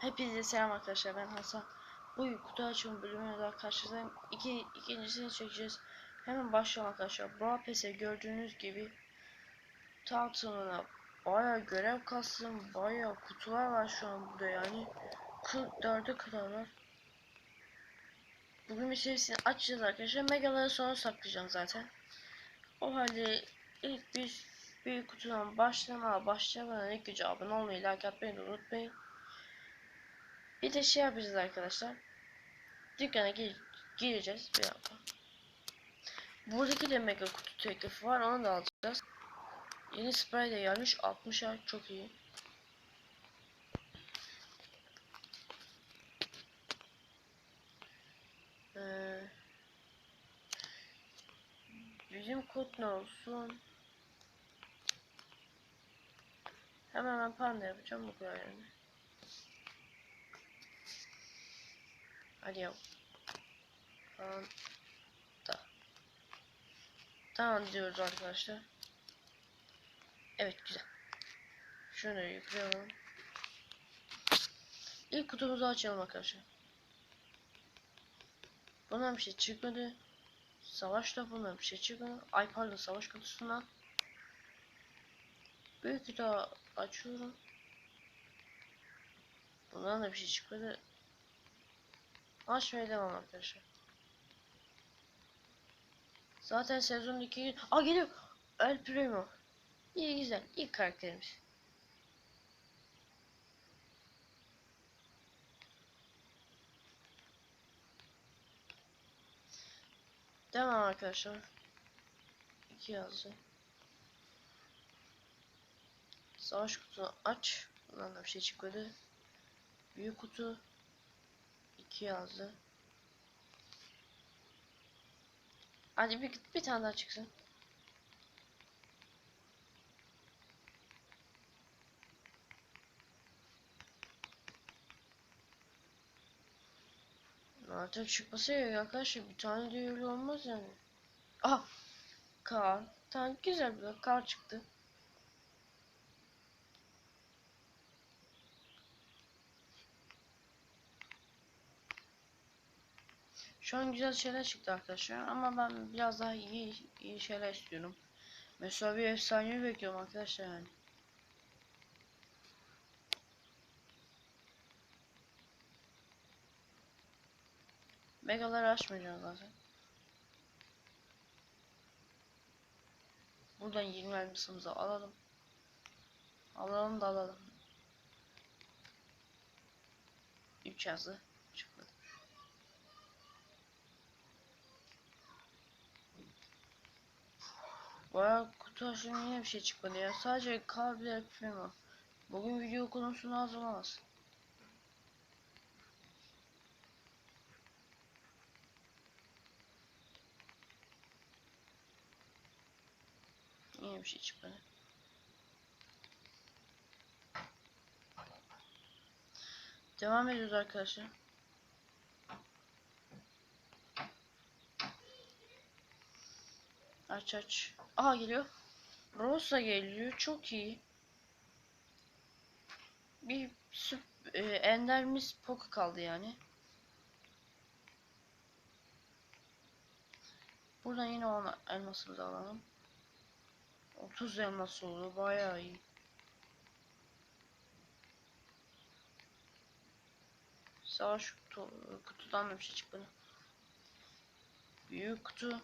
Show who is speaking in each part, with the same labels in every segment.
Speaker 1: Hepinize selam arkadaşlar ben Hasan. Bu kutu açılım bölümüne daha karşınızdayım. İki, ikincisini çekeceğiz. Hemen başlayalım arkadaşlar. Bu APS'e gördüğünüz gibi tamına baya görev kastım. Baya kutular var şu an burada yani. 44'e kadar var. Bugün bir serisini açacağız arkadaşlar. Megaları sonra saklayacağım zaten. O halde ilk bir büyük kutudan başlama başlamadan ilk önce abone olmayı, like atmayı unutmayın. Bir de şey yapacağız arkadaşlar. Dükkana gir gireceğiz bir dakika. Buradaki de mega kutu teklifi var onu da alacağız. Yeni spray de gelmiş 60 ay çok iyi. Ee, bizim kod ne olsun? Hemen ben panda yapacağım bu kadar yani. Yap. Panda. Tamam diyoruz arkadaşlar. Evet güzel. Şunu yükleyelim. İlk kutumuzu açalım arkadaşlar. Bundan bir şey çıkmadı. Savaş topundan bir şey çıkmadı. Ay pardon savaş kutusundan. Büyük kutu açıyorum. Bundan da bir şey çıkmadı. Açmaya devam arkadaşlar. Zaten sezon 2 Aa geliyor. El Primo. İyi güzel. İlk karakterimiz. Devam arkadaşlar. İki yazdı. Savaş kutunu aç. Bundan da bir şey çıkmadı. Büyük kutu. 2 yazdı. Hadi bir, bir tane daha çıksın. Artık çıkması ya arkadaşlar bir tane de olmaz yani. Ah kar. Tamam güzel bir kar çıktı. Şu an güzel şeyler çıktı arkadaşlar ama ben biraz daha iyi iyi şeyler istiyorum. Mesela bir efsanevi bekliyorum arkadaşlar yani. Megaları açmayacağım zaten. Buradan 20 elmasımızı alalım. Alalım da alalım. 3 yazdı. Çıkmadı. Bayağı kutu açılımı yine bir şey çıkmadı ya. Sadece kable primo. Bugün video konusunu hazırlamaz. Yine bir şey çıkmadı. Devam ediyoruz arkadaşlar. Aç aç. Aha geliyor. Rosa geliyor. Çok iyi. Bir süp e, enderimiz poku kaldı yani. Buradan yine ona elmasımızı alalım. 30 elmas oldu. Bayağı iyi. Savaş kutu, kutudan da bir şey çıkmadı. Büyük kutu.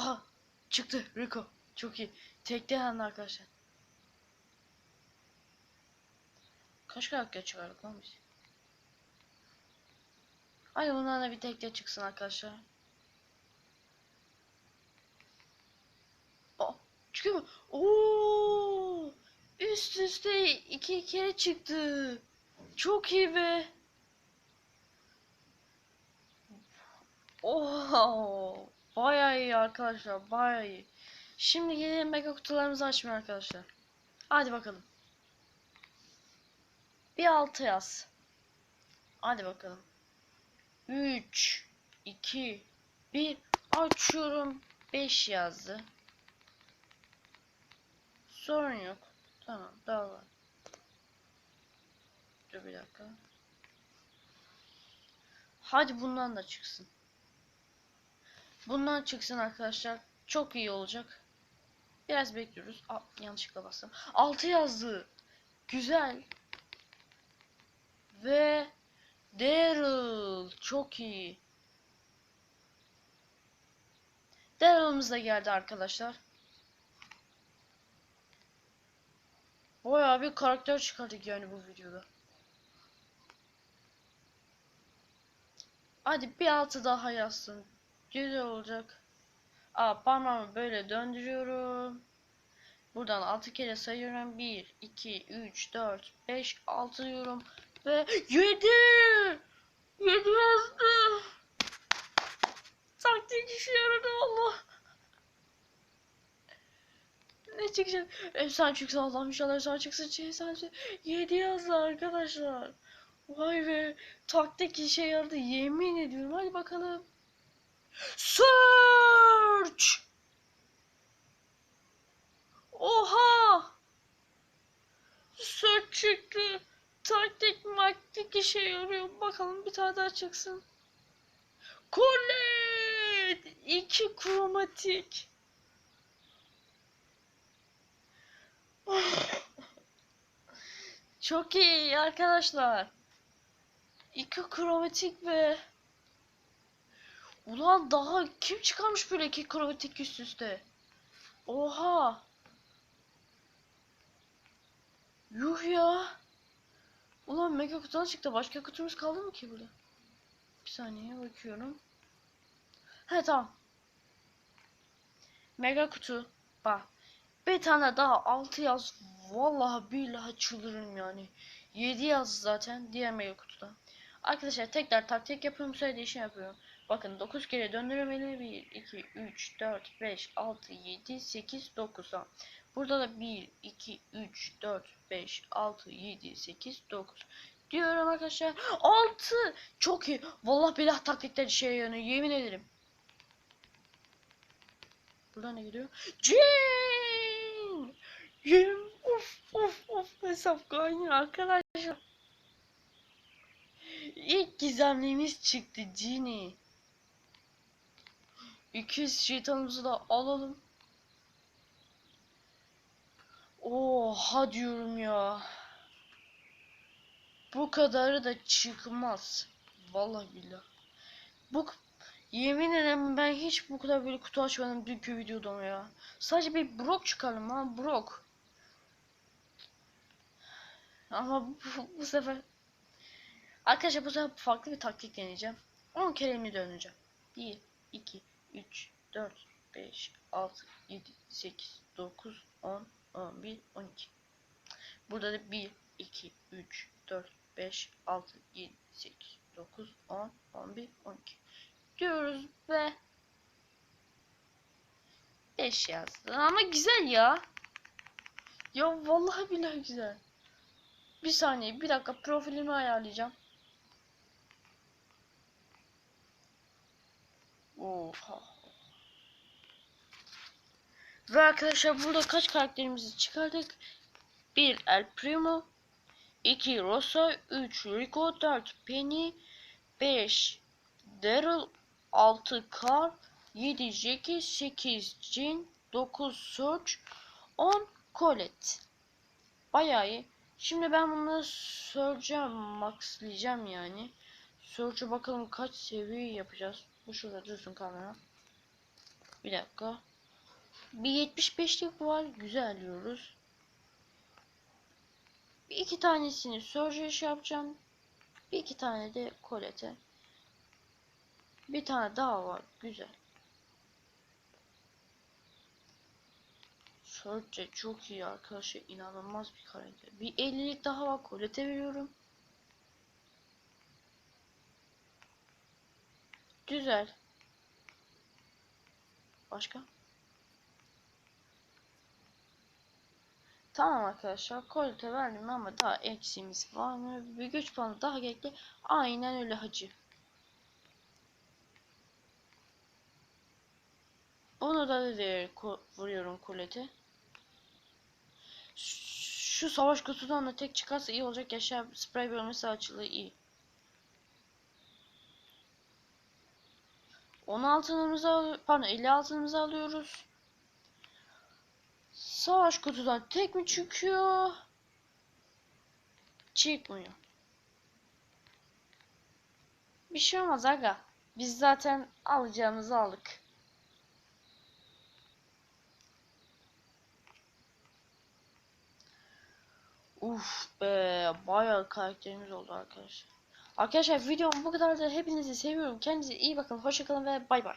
Speaker 1: Aha çıktı Rico. Çok iyi. Tekte yandı arkadaşlar. Kaç karakter çıkardık lan biz? Hadi bundan da bir tekte çıksın arkadaşlar. Aa, çıkıyor mu? Oo! Üst üste iki kere çıktı. Çok iyi be. Oha! Bayağı iyi arkadaşlar, bayağı iyi. Şimdi gelelim mega kutularımızı açmaya arkadaşlar. Hadi bakalım. Bir altı yaz. Hadi bakalım. 3 2 1 açıyorum. 5 yazdı. Sorun yok. Tamam daha var. Dur bir dakika. Hadi bundan da çıksın. Bundan çıksın arkadaşlar. Çok iyi olacak. Biraz bekliyoruz. Aa, yanlışlıkla bastım. 6 yazdı. Güzel. Ve Daryl. Çok iyi. Daryl'ımız da geldi arkadaşlar. Bayağı bir karakter çıkardık yani bu videoda. Hadi bir altı daha yazsın. Güzel olacak. Aa parmağımı böyle döndürüyorum. Buradan 6 kere sayıyorum. 1, 2, 3, 4, 5, 6 diyorum. Ve 7! 7 yazdı. Taktik işe yaradı Allah. Ne çıkacak? Efsane çıksa Allah'ım inşallah efsane çıksın. Efsane çıksın. 7 yazdı arkadaşlar. Vay be. Taktik işe yaradı. Yemin ediyorum. Hadi bakalım. Search! Oha! Search çıktı. Taktik maktik işe yarıyor. Bakalım bir tane daha çıksın. Colette! İki kromatik. Çok iyi arkadaşlar. İki kromatik ve Ulan daha kim çıkarmış böyle iki kromatik üst üste? Oha. Yuh ya. Ulan mega kutudan çıktı. Başka kutumuz kaldı mı ki burada? Bir saniye bakıyorum. He tamam. Mega kutu. Bak. Bir tane daha 6 yaz. Vallahi billahi çıldırırım yani. 7 yaz zaten diğer mega kutuda. Arkadaşlar tekrar taktik yapıyorum. Söylediği işi yapıyorum. Bakın 9 kere döndürüyorum elimi. 1, 2, 3, 4, 5, 6, 7, 8, 9. Tamam. Burada da 1, 2, 3, 4, 5, 6, 7, 8, 9. Diyorum arkadaşlar. 6. Çok iyi. Vallahi bilah taktikler işe yarıyor. Yemin ederim. Burada ne gidiyor? Jane! Jane! Of of of. Hesap kaynıyor arkadaşlar. İlk gizemliğimiz çıktı Genie. 200 şeytanımızı da alalım. Oha diyorum ya. Bu kadarı da çıkmaz. Vallahi billah. Bu yemin ederim ben hiç bu kadar böyle kutu açmadım dünkü videoda ya. Sadece bir brok çıkardım ha brok. Ama bu, bu sefer Arkadaşlar bu sefer farklı bir taktik deneyeceğim. 10 kere elimi döneceğim. 1, 2, 3, 4, 5, 6, 7, 8, 9, 10, 11, 12. Burada da 1, 2, 3, 4, 5, 6, 7, 8, 9, 10, 11, 12. Diyoruz ve 5 yazdı. Ama güzel ya. Ya vallahi billahi güzel. Bir saniye bir dakika profilimi ayarlayacağım. Oha. Ve arkadaşlar burada kaç karakterimizi çıkardık? 1 El Primo 2 Rosa 3 Rico 4 Penny 5 Daryl 6 Carl 7 Jackie 8 Jean 9 Surge 10 Colette Bayağı iyi. Şimdi ben bunları Surge'a maxlayacağım yani. Surge'a bakalım kaç seviye yapacağız. Bu şurada dursun kamera. Bir dakika. Bir 75'lik var. Güzel diyoruz. Bir iki tanesini Surge'a iş yapacağım. Bir iki tane de Colette'e. Bir tane daha var. Güzel. Surge çok iyi arkadaşlar. inanılmaz bir karakter. Bir 50'lik daha var. Colette veriyorum. Güzel. Başka? Tamam arkadaşlar. Colette verdim ama daha eksiğimiz var mı? Bir güç puanı daha gerekli. Aynen öyle hacı. Onu da de vuruyorum Colette'e. Şu savaş kutudan da tek çıkarsa iyi olacak. Yaşar sprey bölmesi açılığı iyi. 10 altınımızı al pardon 50 altınımızı alıyoruz. Savaş kutudan tek mi çıkıyor? Çıkmıyor. Bir şey olmaz aga. Biz zaten alacağımızı aldık. Uf be bayağı karakterimiz oldu arkadaşlar. Arkadaşlar videom bu kadar da hepinizi seviyorum. Kendinize iyi bakın. Hoşçakalın ve bay bay.